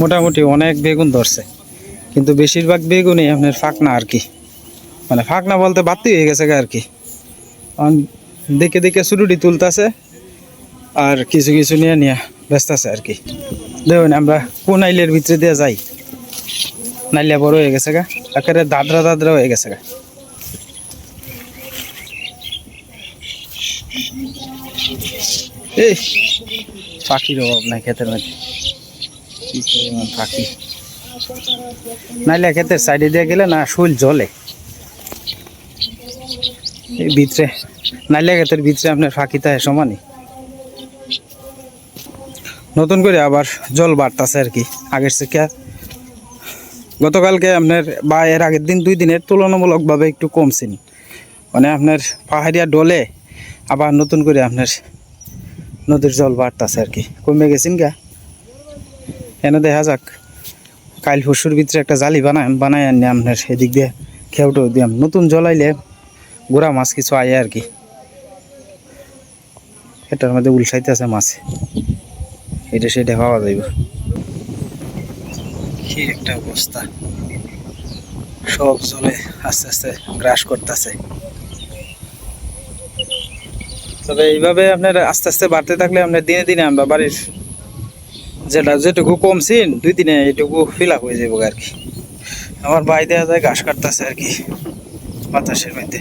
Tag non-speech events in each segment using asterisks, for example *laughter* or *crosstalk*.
মোটামুটি অনেক বেগুন ধরছে। কিন্তু বেশিরভাগ বেগুনই আপনার ফাঁকনা আর কি। মানে ফাঁকনা বলতে বাড়তি হয়ে গেছে আর কি। দেখে দেখে ছুটুটি তুলতেছে আর কিছু কিছু নিয়ে নিয়ে ব্যস্ত আছে আর কি। দেখুন, আমরা কোন আইলের ভিতরে দিয়ে যাই। নাইলিয়া বড় হয়ে গেছে গা। একেবারে দাদরা দাদরা হয়ে গেছে গা। এই, পাখির অভাব নাই পরিমাণ পাখি। নাইলে ক্ষেতের সাইডে দিয়ে গেলে না শৈল জলে। এই ভিতরে, নাইলে ক্ষেতের ভিতরে আপনার ফাঁকি তাই সমানই। নতুন করে আবার জল বাড়তাছে আর কি। আগের থেকে গতকালকে আপনার বা এর আগের দিন দুই দিনের তুলনামূলকভাবে একটু কমছিল মানে আপনার পাহাড়িয়া ডলে আবার নতুন করে আপনার নদীর জল বাড়তাছে আর কি। কমে গেছেন গা। এনে দেখা যাক। কাল পরশুর ভিতরে একটা জালি বানায় বানাই আনি আপনার এদিক দিয়ে খেউটেও দিয়াম নতুন জল আইলে গোড়া মাছ কিছু আয় আর কি। এটার মধ্যে উলসাইতে আছে মাছ। এটা সেটা পাওয়া যাইব। কি একটা অবস্থা। সব জলে আস্তে আস্তে গ্রাস করতেছে। তবে এইভাবে আপনার আস্তে আস্তে বাড়তে থাকলে আপনার দিনে দিনে আমরা বাড়ির যেটা যেটুকু কমছিন দুই দিনে এটুকু ফিল আপ হয়ে যাব আর কি। আমার বাই দেওয়া যায় ঘাস কাটতেছে আর কি, বাতাসের মধ্যে।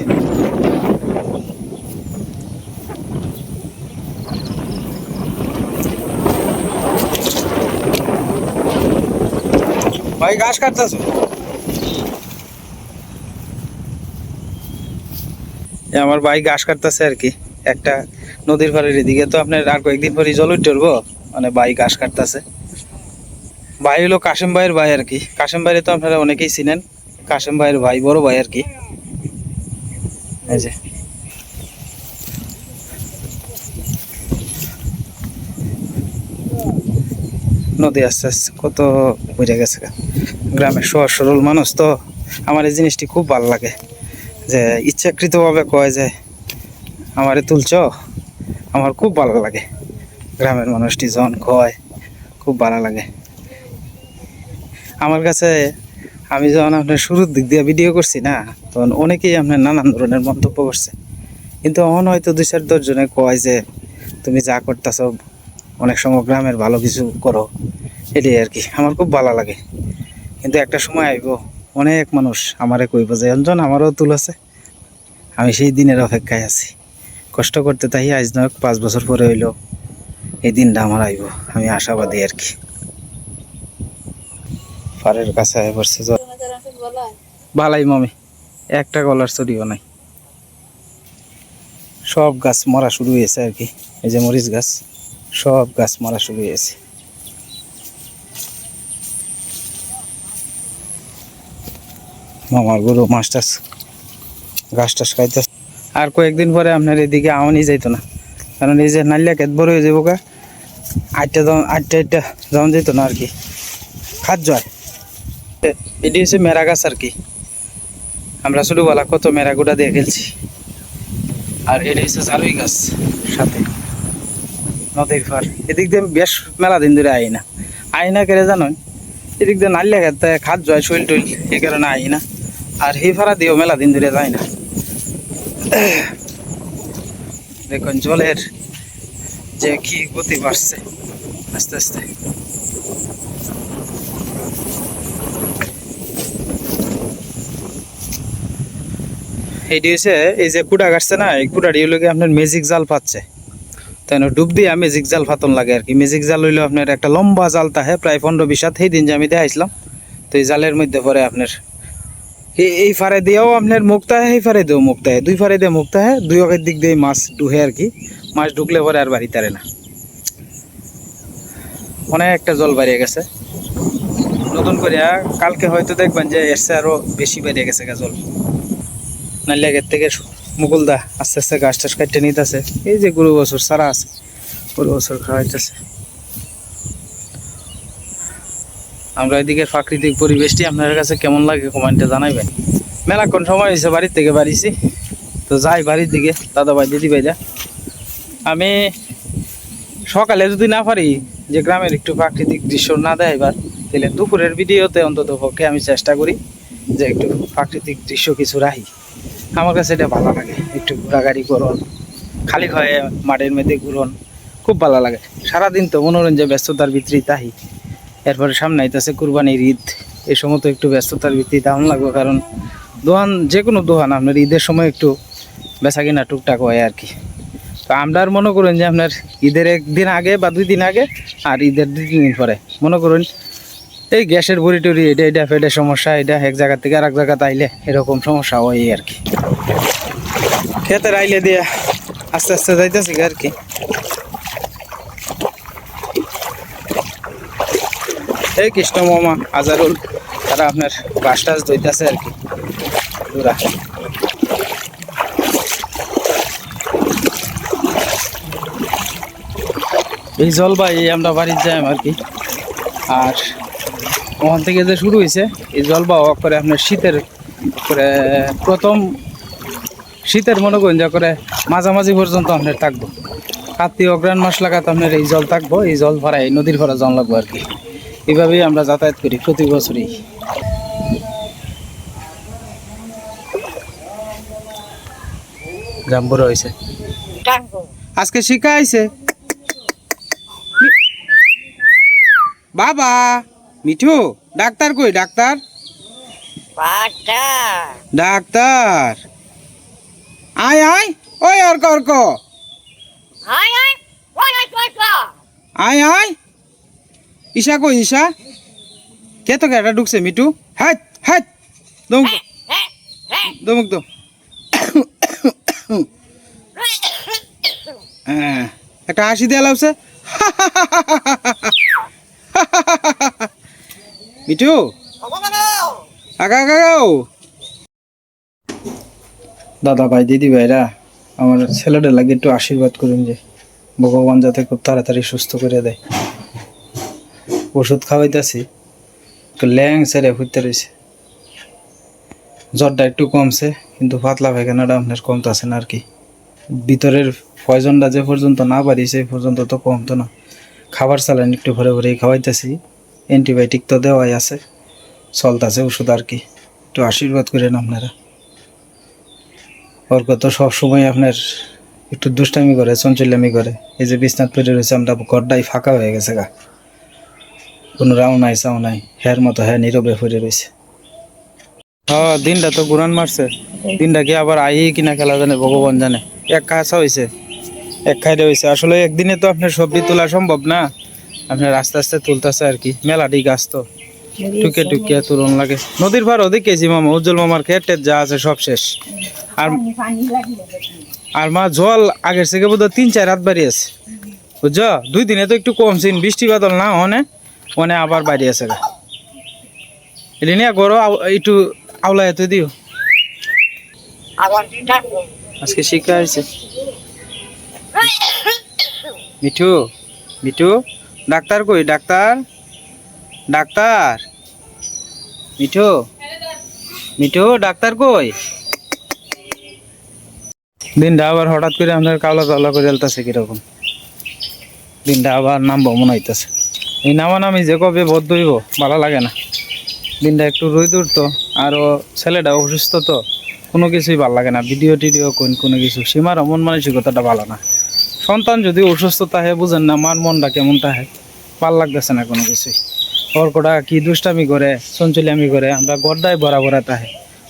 ভাই, ঘাস কাটতেছ। আমার ভাই ঘাস কাটতেছে আর কি। একটা নদীর পাড়ের এদিকে। তো আপনার আর কয়েকদিন পরে জল উঠবো? মানে ভাই ঘাস কাটতেছে। ভাই হলো কাশেম ভাইয়ের ভাই আর কি। কাশেম ভাইয়ের তো আপনারা অনেকেই চিনেন। কাশেম ভাইয়ের ভাই, বড় ভাই আর কি। এই যে। নদী আস্তে আস্তে কত বুঝে গেছে গ্রামের সহজ সরল মানুষ তো আমার এই জিনিসটি খুব ভালো লাগে যে ইচ্ছাকৃতভাবে কয় যে, আমারে তুলছ? আমার খুব ভালো লাগে। গ্রামের মানুষটি জন কয়, খুব ভালো লাগে। আমার কাছে আমি যখন আপনার শুরুর দিক দিয়ে ভিডিও করছি না, তখন অনেকেই আপনার নানান ধরনের মন্তব্য করছে। কিন্তু অন হয়তো দুই চার দশজনে কয় যে, তুমি যা করতেছ অনেক সময় গ্রামের ভালো কিছু করো, এটাই আর কি। আমার খুব ভালো লাগে। কিন্তু একটা সময় আইব, অনেক মানুষ আমারে কইব যে, অঞ্জন, আমারও তুল আছে। আমি সেই দিনের অপেক্ষায় আছি। কষ্ট করতে তাই আজ নয় পাঁচ বছর পরে হইল, এই দিনটা আমার আইব। আমি আশাবাদী আর কি। পাড়ের কাছে আয় পড়ছে। ভালাই মামি, একটা গলার চুরিও নাই। সব গাছ মরা শুরু হয়েছে আর কি। এই যে মরিচ গাছ। সব গাছ মারা শুরু হয়েছে মামার গরু, মাছ টাছ গাছ টাছ খাইতে আর কয়েকদিন পরে আপনার এদিকে আমনি যাইতো না। কারণ এই যে নালিয়া খেত বড় হয়ে যাব গা, আটটা যখন আটটা আটটা যখন যেত না আর কি। খাদ যায় এটি হচ্ছে মেরা গাছ আর কি। আমরা ছোটোবেলা কত মেরা গোটা দিয়ে খেলছি। আর এটা হচ্ছে জারুই গাছ সাথে। নদীর পার এদিক দিয়ে বেশ মেলা দিন ধরে আই না। আই না কেড়ে জানোই? এদিক দিয়ে নালিয়া খেতে খাদ যায় শৈল টইল এই কারণে আই না। আর হি ফাড়া দিয়েও মেলা দিন ধরে যায় না। দেখুন জলের যে কি গতি বাড়ছে। আস্তে আস্তে। এইটি হচ্ছে এই যে কুড়া কাটছে না, এই কুড়াটি হলো আপনার ম্যাজিক জাল পাচ্ছে। তাই ডুব দিয়ে ম্যাজিক জাল ফাতন লাগে আর কি। ম্যাজিক জাল হইল আপনার একটা লম্বা জাল তাহে, প্রায় পনেরো বিশ সেই দিন যে আমি দেখাইছিলাম তো এই জালের মধ্যে পরে আপনার এই- ফারে দিয়েও আপনার মুক্তা হয় এই ফারে দিয়েও মুক্তা হয় দুই ফারে দিয়ে মুক্তা হয় দুই অকের দিক দিয়ে মাছ ঢুকে আর কি। মাছ ঢুকলে পরে আর বাড়ি তারে না। অনেকটা জল বাড়িয়ে গেছে। নতুন করে কালকে হয়তো দেখবেন যে এসছে আরও বেশি বেরিয়ে গেছে জল। নাইলে আগের থেকে মুকুলদা আস্তে আস্তে গাছ টাছ কাটতে নিতেছে। এই যে গরু বছর সারা আছে, গরু বছর খাওয়াইতেছে। আমরা এদিকে প্রাকৃতিক পরিবেশটি আপনার কাছে কেমন লাগে কমেন্টে জানাইবেন। মেলাক্ষণ সময় হয়েছে বাড়ির থেকে বাড়িছি। তো যাই বাড়ির দিকে, দাদা ভাই, দিদি ভাইরা। আমি সকালে যদি না পারি, যে গ্রামের একটু প্রাকৃতিক দৃশ্য না দেয় এবার তাহলে দুপুরের ভিডিওতে অন্তত পক্ষে আমি চেষ্টা করি যে একটু প্রাকৃতিক দৃশ্য কিছু রাখি। আমার কাছে এটা ভালো লাগে। একটু ঘোরাঘাড়ি করুন, খালি হয়ে মাঠের মধ্যে ঘুরন, খুব ভালো লাগে। সারাদিন তো মনোরঞ্জন, ব্যস্ততার ভিতরেই তাই। এরপরে সামনে আইতেছে কুরবানির ঈদ। এই সময় তো একটু ব্যস্ততার ভিত্তি দাম লাগবে, কারণ দোহান যে কোনো দোহান আপনার ঈদের সময় একটু বেচা কিনা টুকটাক হয় আর কি। তো আমরা আর মনে করুন যে আপনার ঈদের একদিন আগে বা দুই দিন আগে, আর ঈদের দুই দিন পরে। মনে করুন এই গ্যাসের ভরি টড়ি, এটা এটা ফেটে সমস্যা, এটা এক জায়গা থেকে আর এক জায়গাতে আইলে এরকম সমস্যা হয় আর কি। খেতের আইলে দিয়ে আস্তে আস্তে যাইতেছি আর কি। এই কৃষ্ণ মামা আজারুল, তারা আপনার গাছ টাছ দইতেছে আর কি। এই জলবাই আমরা বাড়ির যাই আর কি। আর ওখান থেকে যে শুরু হয়েছে এই জলবা করে আপনার শীতের করে প্রথম শীতের মনে করেন যা করে মাঝামাঝি পর্যন্ত আপনার থাকব। কার্তিক অগ্রাণ মাস লাগাতে আপনার এই জল থাকব এই জল ভরা এই নদীর ভরা জল লাগবো আর কি। এইভাবেই আমরা যাতায়াত করি প্রতি বছরই। জাম্বুরা হয়েছে আজকে শিখা আইছে। বাবা! মিঠু ডাক্তার কই ডাক্তার? ডাক্তার। আয় আয় ওই অর্ক অর্ক। ওই ওই আয় আয়। ঈশা কই ঈশা? কে তো এটা ঢুকছে মিঠু? হ্যাঁ হ্যাঁ দমুক দমুক তো একটা হাসি দেওয়া লাগছে। *laughs* মিঠু আগা। দাদা ভাই, দিদি ভাইরা, আমার ছেলেটার লাগে একটু আশীর্বাদ করুন যে ভগবান যাতে খুব তাড়াতাড়ি সুস্থ করে দেয়। ওষুধ খাওয়াইতেছি, একটু ল্যাং সেরে ফুটতে রয়েছে জ্বরটা একটু কমছে, কিন্তু পাতলা পায়খানাটা আপনার কমতেছে না আর কি। ভিতরের পয়জনটা যে পর্যন্ত না পারি সেই পর্যন্ত তো কমতো না। খাবার চালান একটু ভরে ভরেই খাওয়াইতেছি। অ্যান্টিবায়োটিক তো দেওয়াই আছে। চলতেছে ওষুধ আর কি। একটু আশীর্বাদ করেন আপনারা। ওর কত সবসময় আপনার একটু দুষ্টামি করে, চঞ্চল্যামি করে। এই যে বিছনাথ পড়ে রয়েছে, আমরা ঘরটাই ফাঁকা হয়ে গেছে গা। কোনো রাও নাই, চাও নাই। হ্যার মতো হ্যাঁ নীরবে পড়ে রয়েছে। হ্যাঁ দিনটা তো গুরান মারছে। দিনটা কি আবার আই কিনা খেলা জানে, ভগবান জানে। এক কাঁচা হয়েছে এক খাইতে হয়েছে আসলে একদিনে তো আপনার সবজি তোলা সম্ভব না। আপনার আস্তে আস্তে তুলতেছে আর কি। মেলাটি গাছ তো। টুকে টুকে তুলন লাগে। নদীর পার ওদিকেছি মামা উজ্জ্বল মামার খেট যা আছে সব শেষ। আর আর মা জল আগের থেকে বোধ তিন চার রাত বাড়ি আছে। বুঝছ? দুই দিনে তো একটু কমছে বৃষ্টি বাদল না অনে অনে আবার বাড়ি আছে গা। এটা নিয়ে গরো একটু আওলা এত দিও। আজকে শিক্ষা হয়েছে। মিঠু মিঠু। ডাক্তার কই? Doctor? Doctor? Mithu? Mithu, doctor কই? দিনটা আবার হঠাৎ করে আমাদের কালো কালো করে এলতেছে কীরকম? দিনটা আবার নামবো, মনে হইতেছে। এই নামা নামি যে কবে বোধ দইব ভালো লাগে না। দিনটা একটু রই দূর তো আরও ছেলেটা অসুস্থ তো, কোনো কিছুই ভালো লাগে না। ভিডিও টিডিও কোন কোনো কিছু, সীমার মন মানসিকতাটা ভালো না। সন্তান যদি অসুস্থ থাকে, বুঝেন না, মার মনটা কেমন থাকে? ভালো লাগতেছে না কোনো কিছুই। অর্কটা কি দুষ্টামি করে, চঞ্চলিয়ামি করে, আমরা গড্ডায় ভরা ভরা তাহে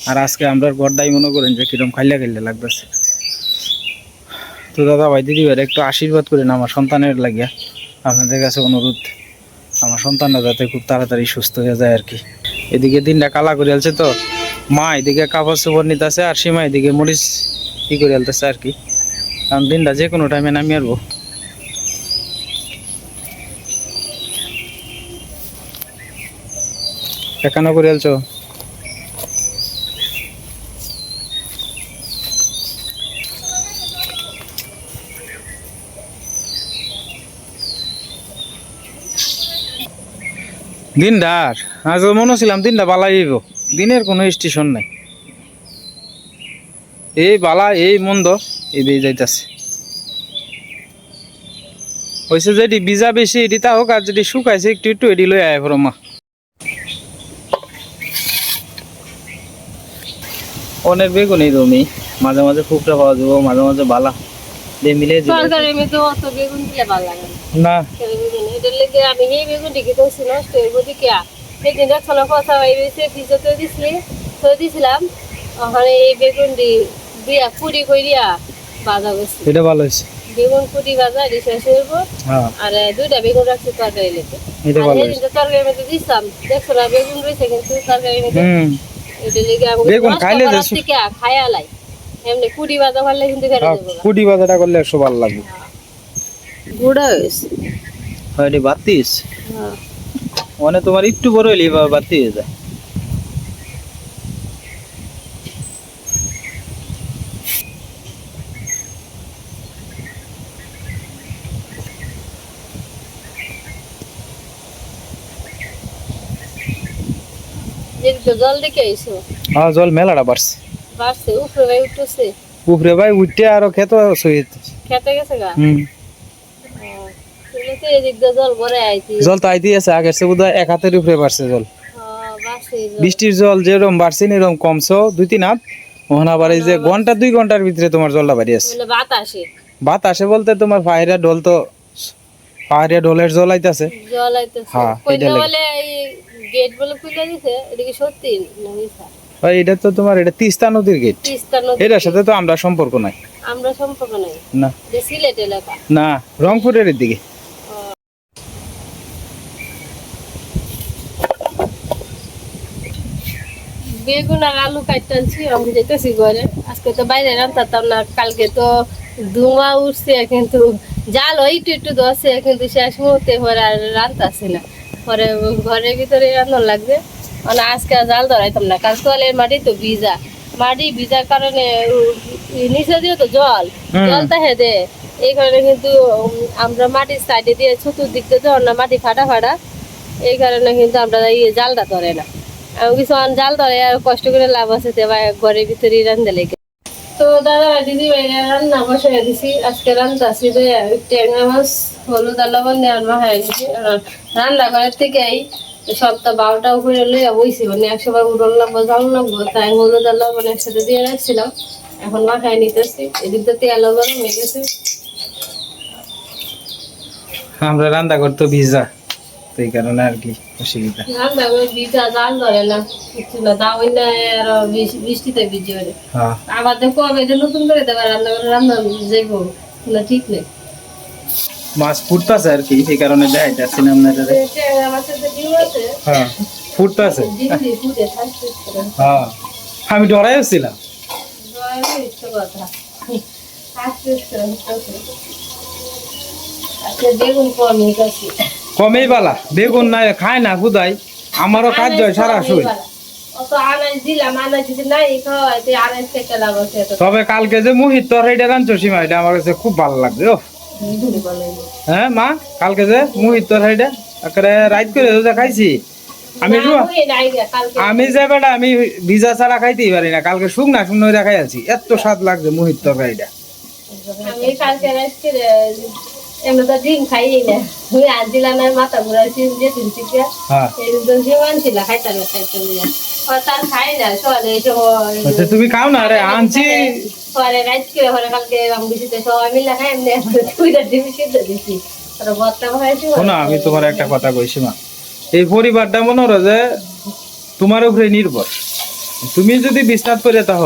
আর আজকে আমরা গড্ডাই মনে করেন যে কিরম খাইলে খাইলে লাগতেছে। তো দাদা ভাই, দিদি ভাই একটু আশীর্বাদ করেন আমার সন্তানের লাগিয়া। আপনাদের কাছে অনুরোধ, আমার সন্তানরা যাতে খুব তাড়াতাড়ি সুস্থ হয়ে যায় আর কি। এদিকে দিনটা কালা করে আলছে তো। মা এদিকে কাপড় চোপড় নিতেছে আর সীমা এদিকে মরিচ ই করে আলতেছে আর কি। কারণ দিনটা যে কোনো টাইমে নামিয়ে আরবো এখানে করে আলছো? দিনটা আর, আজ মনে ছিলাম দিনটা বালাই দিনের কোনো স্টেশন নাই। এই বালা এই মন্দ এই দিয়ে যাইতাছে। হয়েছে যেটি বিজা বেশি এটি তা হোক আর যেটি শুকাইছে একটু একটু এটি লই আয় মা। অনেক বেগুন এই জমি মাঝে মাঝে ফুকটা পাওয়া যাব মাঝে মাঝে বালা। দিয়ে মিলে মেয়ে অত বেগুন দিলে ভালো লাগে না। এটার লেগে আমি এই বেগুন টিকে তো ছিল দিন দেখছ না কথা হয়েছে ভিজতে দিছিলি তো দিছিলাম। ওখানে এই বেগুন দি দিয়া পুরি কইরিয়া ভাজা করছি এটা ভালো হয়েছে। বেগুন পুরি ভাজা হইব। হ্যাঁ। আর দুইটা বেগুন রাখছি তরকারি লেগে। এটা ভালো হয়েছে। তরকারি মেতে দিছিলাম। দেখছ না বেগুন রয়েছে কিন্তু তরকারি হুম। এটা লেগে আমি বেগুন খাইলে যে থেকে খায়া লাই। এমনি পুরি ভাজা ভালো কিন্তু ফেলে হ্যাঁ, দেবো কুটি বাজাটা করলে একশো ভালো লাগবে গুড়া হয়েছে। হয় এটি বাতিস হ্যাঁ। মানে তোমার একটু বড় হইলে এবার বাতি হয়ে যায় একটু জল দেখে আইসো হ্যাঁ জল মেলাটা বাড়ছে। বাড়ছে উপরে ভাই উঠতেছে? উপরে ভাই উঠতে আরও খেতে খেতে গেছে গা? হুম। জল তো আইতেই আছে আগের সে বোধহয় এক হাতের উপরে বাড়ছে জল। জল। বৃষ্টির জল যেরকম বাড়ছে এরকম কমছো দুই তিন হাত। ওখানে আবার এই যে ঘণ্টা দুই ঘণ্টার ভিতরে তোমার জলটা বাড়ি আছে। বাতাসে। বাত আসে বলতে তোমার পাহাড়িয়া ঢোল তো ঢোলের জল আইতাছে। জল আইতেছে। হ্যাঁ, এটা বলে এই গেট বলে খুলে দিছে এদিকে সত্যি না মিথ্যা ভাই এটা তো তোমার এটা তিস্তা নদীর গেট তিস্তা নদী এটার সাথে তো আমরা সম্পর্ক নাই। আমরা সম্পর্ক নাই। না। সিলেট এলাকা। না রংপুরের দিকে বেগুন আর আলু কাটতেছি আমি যেতেছি ঘরে। আজকে তো বাইরে রান্তাম না কালকে তো ধুমা উঠছে কিন্তু জাল একটু একটু দশে কিন্তু শেষ মুহূর্তে পরে আর রান্তাছি না। পরে ঘরের ভিতরে রান্না লাগবে। মানে আজকে জাল ধরাইতাম না কারণ তোয়ালের মাটি তো ভিজা। মাটি ভিজার কারণে নিচে দিয়ে তো জল। জল তাহে দে। এই কারণে কিন্তু আমরা মাটির সাইডে দিয়ে চতুর্দিক দিয়ে যখন না মাটি ফাটা ফাটা। এই কারণে কিন্তু আমরা এই জালটা ধরে না। কিছু জাল ধরে আর কষ্ট করে লাভ আছে তে ঘরের ভিতরে রান্ধে লেগে। তো দাদা, দিদি ভাই রান্না বসাই দিছি। আজকে রান্না আছি ট্যাংরা মাছ, হলুদ আর লবণ দিয়ে আর মাখাই দিছি রান্না ঘরের থেকে এই সপ্তাহ বারোটা উপরে লইয়া বইছি মানে একশো বার উঠন লাগবো, জাল লাগবো, তাই হলুদ আর লবণ একসাথে দিয়ে রাখছিলাম। এখন মাখাই নিতেছি, এদিক তো তেল গরম হয়ে গেছে। আমরা রান্না করতো ভিজা। তো এই কারণে আর কি অসুবিধা। হ্যাঁ। আবার দেখো নতুন করে দেবার রান্না রান্না যাইবো না ঠিক নেই। মাছ ফুটতেছে আর কি এই কারণে না হ্যাঁ ফুটতেছে। হ্যাঁ আমি ডরাই ছিলাম ইচ্ছে কথা। থাকতে আচ্ছা বেগুন কমই বালা বেগুন নাই খায় না খুদাই আমারও কাজ হয় সারা শরীর। তবে কালকে যে মুহিত তরকারিটা রাঁধছো সীমা এটা আমার কাছে খুব ভালো লাগবে ও হ্যাঁ মা কালকে যে মুহিত তরকারিটা একেবারে রাইত করে যে খাইছি। আমি আমি যে বেটা আমি ভিজা ছাড়া খাইতেই পারি না কালকে শুকনা শুকনো খাই আছি এত স্বাদ লাগছে মুহিত তরকারিটা। আমি কালকে এমনি তো ডিম খাই না। তুমি আজ দিলা না মাথা ঘুরাইছি যে তিনটি হ্যাঁ। এই তো জীবন ছিল খাইতাম খাইতে তার খাই না সকালে সময় তুমি খাও না রে আনছি। পরে রাত করে পরে কালকে আমি দিতে সবাই মিলে খাই এমনি দুইটা ডিম সিদ্ধ দিছি। পরে ভর্তা খাইছি শোনো আমি তোমার একটা কথা কইছি মা এই পরিবারটা মনে হলো যে তোমার উপরে নির্ভর। তুমি যদি বিছনাথ করে তাহ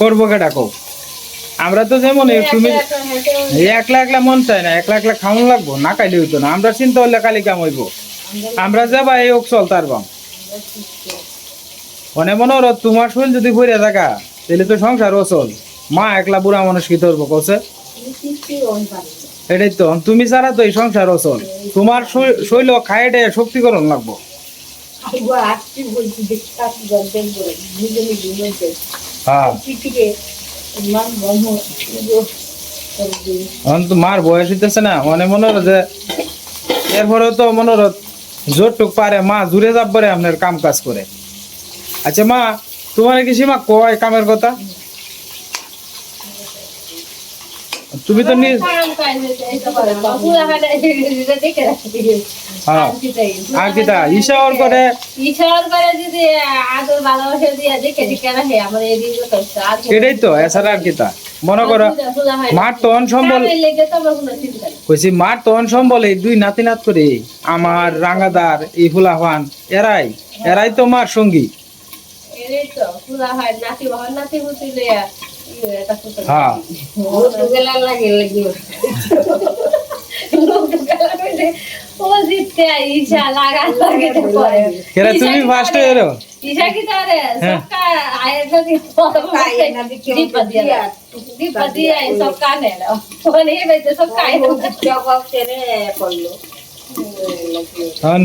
করব কেটা কও? আমরা তো যেমন তুমি একলা একলা মন চায় না। একলা একলা খাওয়ান লাগবো না খাইলে হইতো না। আমরা চিন্তা করলে কালি কাম হইব। আমরা যাবা এই ওক চল তার বাম। মনে মনে হলো তোমার শরীর যদি ভরে থাকা তাহলে তো সংসার অচল মা একলা বুড়া মানুষ কি ধরবো কছে এটাই তো তুমি ছাড়া তো এই সংসার অচল তোমার শৈল খায় এটা শক্তিকরণ লাগবো। হ্যাঁ। মার বয়স হইতেছে না মনে মনে হলো যে এরপরে তো মনে হলো জোরটুক পারে, মা জুড়ে যাব পারে আপনার কাম কাজ করে। আচ্ছা মা, তোমার কি সীমা কয় কামের কথা তুমি তো নি- কাম কাজ হইছে, এইটা করে না। পুরা খানে এটা হ্যাঁ। আর কি তা ঈশ্বর করে ঈশ্বর করে যদি আদর ভালোবাসা দিয়ে দেখে দেখে রাখে আমার এই দিন তো এটাই তো এছাড়া আর কি তা। মনে করো আর পূজা- পূজা হয় সম্বল। কইছি মার তখন সম্বল এই দুই নাতি নাত করে আমার রাঙ্গাদার এই ফুলাফান এরাই। এরাই তো মার সঙ্গী। তো, নাতি নাতি লইয়া, করতে হয়। হ্যাঁ তুমি কি ফার্স্ট এরো ঈশা কি? হ্যাঁ। সবকা আয়ের যদি দীপা দিয়া দাও। দীপা দিয়া এই সব কানে দাও।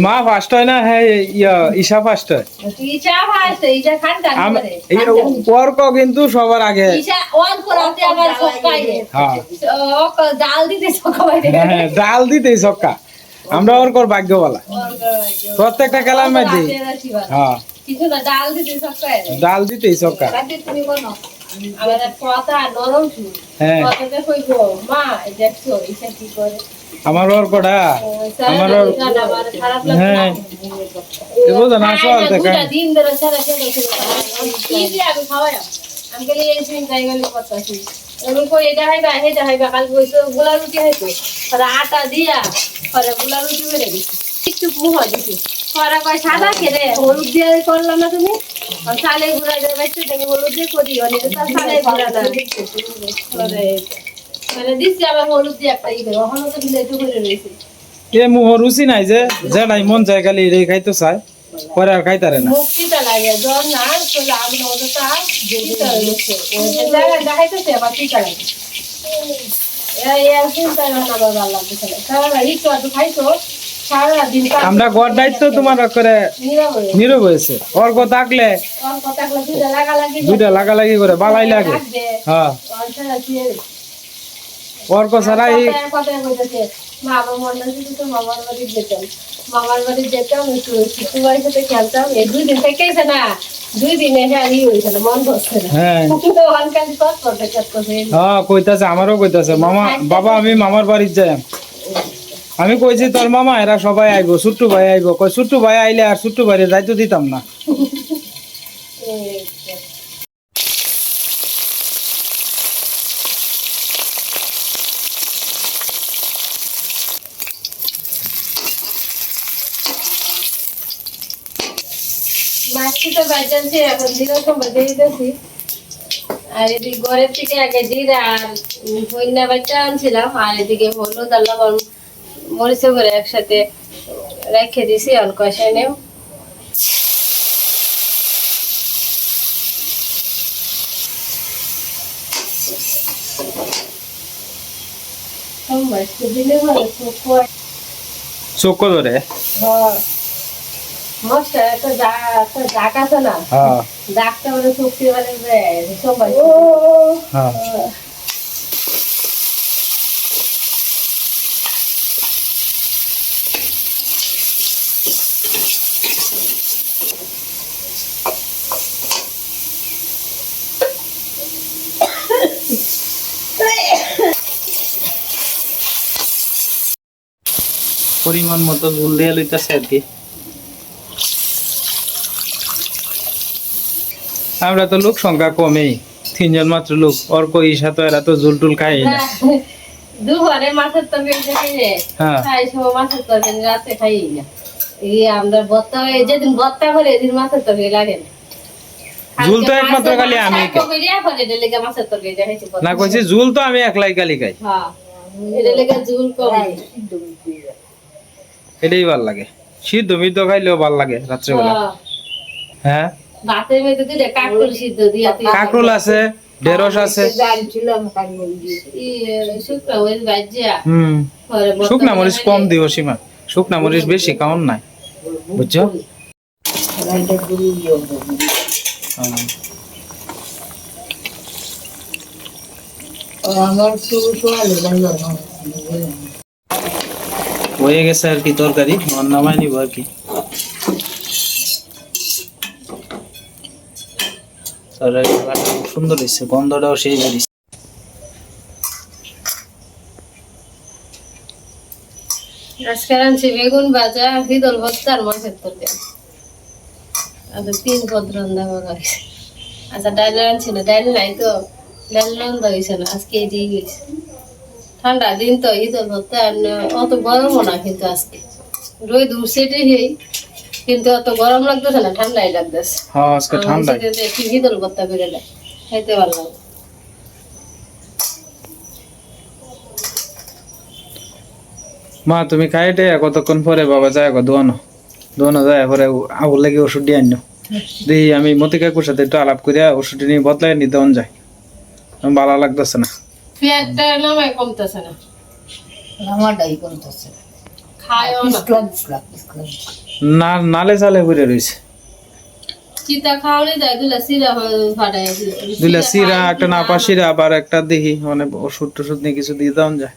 মা ফার্স্ট হয় না হ্যাঁ ইয়া ঈশা ফার্স্ট হয়। ঈশা ঈশা খান করে। কিন্তু সবার আগে। ঈশা ওয়ান আমার। হ্যাঁ। ডাল দিতে সকালে হ্যাঁ ডাল দিতেই সক্কা। আমরা অর্কর ভাগ্যবালা। প্রত্যেকটা খেলার মধ্যে হ্যাঁ। কিছু না ডাল দিতে সকালে ডাল দিতেই সক্কা। আমাদের কথা নরম হ্যাঁ। কথাতে কইব মা দেখছ ঈশা কি করে? আমার অর্কটা আমার আমার ওর- হ্যাঁ। এ না সওয়াল দেখা দিন ধরে সারা সেটা কি দিয়ে আমি খাওয়াই আমি গেলে এই চিন্তাই গেলে করতেছি আমি কই এটা হাইবা এটা হাইবা কাল কইছো গোলা রুটি হাইতো আর আটা দিয়া গোলা রুটি বেড়ে দিছি। একটু মুহ দিছি পরে কয় সাদা খেলে হলুদ দিয়ে করলাম না তুমি? গুঁড়া দিয়ে বেশি হলুদ দিয়ে করি। অনেক গুঁড়া না। পরে মানে দিচ্ছি আবার হলুদ দিয়ে একটা ই করে। ওখানে তো দিলে একটু করে রয়েছে। এ মুহ রুচি নাই যে যেটাই মন চায় খালি এটাই খাইতে চায় পরে আর খাইতারে না। মুক্তিটা লাগে জ্বর হয়েছে জায়গা দেখাইতেছে আবার লাগে আমার গড় দায়িত্ব তোমার করে নীরব হয়েছে। অর্ক থাকলে দুইটা লাগালাগি করে। বালাই লাগে। হ্যাঁ। অর্ক ছাড়া এই কথায় কথায় বলতেছে মা আমার মনে হচ্ছে তো মামার বাড়ি যেতাম। মামার বাড়ি যেতাম একটু শিশু সাথে খেলতাম। এই দুই দিন থেকেইছে না দুই দিনে হ্যাঁ হয়েছে না মন বসছে না। হ্যাঁ। হ্যাঁ কইতাছে আমারও কইতাছে মামা বাবা আমি মামার বাড়ির যাই। আমি কইছি তোর মামা এরা সবাই আইবো ছুট্টু ভাই আইবো। কই ছুট্টু ভাই আইলে আর ছুট্টু ভাই যাইতে দিতাম না। *laughs* তো বাজাচ্ছি এখন জিরা সময় দিয়ে দিতেছি। আর এদিকে ঘরের থেকে আগে জিরা আর হইনা বাচ্চা আনছিলাম আর এদিকে হলুদ আর লবণ মরিচে করে একসাথে রেখে দিছি অন কষাই নেও চোখ ধরে? হ্যাঁ ডাক্তার বলে শক্তি বলে সবাই হ্যাঁ পরিমাণ মতো ঝুল দিয়ে লইতেছে আর কি। আমরা তো লোক সংখ্যা কমেই। তিনজন মাত্র লোক। অর্ক ঈশা তো এরা তো ঝুল টুল খাই না। দুপুরে মাছের তরকারি খাই রে। হ্যাঁ। খাই সময় মাছের তরকারি রাতে খাই না। এই আমরা হয় যেদিন ভর্তা করে এদিন মাছের তরকারি লাগে না। ঝুল তো একমাত্র খালি আমি না কইছি ঝুল তো আমি একলাই কালি খাই। হ্যাঁ। এটা লেগে ঝুল কম। এটাই ভালো লাগে। সিদ্ধ মিদ্ধ খাইলেও ভালো লাগে রাত্রেবেলা। হ্যাঁ। ভাতের মধ্যে দুইটা কাকুল সিদ্ধ দিয়া কাকরুল আছে ঢেঁড়স আছে। শুকনা মরিচ ভর্তা শুকনা মরিচ কম দিও সীমা। শুকনা মরিচ বেশি কাউন নাই বুঝছ? হ্যাঁ। গেছে আর কি তরকারি আমার নামাই নিব আর কি। সুন্দর হয়েছে, গন্ধটাও সেই বেরিয়েছে আনছি বেগুন ভাজা ভত্তার মাছের তরকারি। আর তিন পদ রান্না করা হয়েছে। আচ্ছা ডাল আনছি না, ডাল নাই তো। ডাল হয়েছে না, আজকে দিয়ে গেছে ঠান্ডা দিন তো হিদল ভত্তা অত গরমও না কিন্তু আজকে। রোদ উঠছে কিন্তু অত গরম লাগতেছে না ঠান্ডাই লাগতেছে। হ্যাঁ আজকে ঠান্ডা একটু হিদল ভর্তা করে দেয় খাইতে ভালো লাগে মা তুমি খাইটে কতক্ষণ পরে বাবা যায় গো? দোয়ানো দোয়ানো যায় পরে আবুর লাগে ওষুধ দিয়ে আনো দেখি আমি মতি কাকুর সাথে একটু আলাপ করিয়া ওষুধ নিয়ে বদলাই নিতে অন যায়। আমার ভালো লাগতেছে না। পেঁয়াজটা নামায় কমতেছে না। আমারটাই করতেছে খায়ও না। না নালে চালে ঘুরে রয়েছে। দুইলা সিরা একটা আবার একটা দেখি মানে ওষুধ টষুধ নিয়ে কিছু দিয়ে যায়।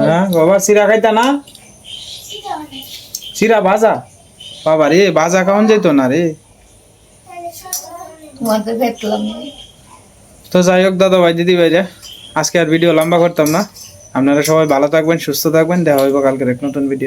হ্যাঁ বাবা সিরা খাইতা না? সিরা ভাজা? বাবা রে ভাজা খাওয়ান যেত না রে। তো যাই হোক দাদা ভাই দিদি ভাই ভাইরা আজকে আর ভিডিও লম্বা করতাম না। আপনারা সবাই ভালো থাকবেন সুস্থ থাকবেন। দেখা হইব কালকের এক নতুন ভিডিও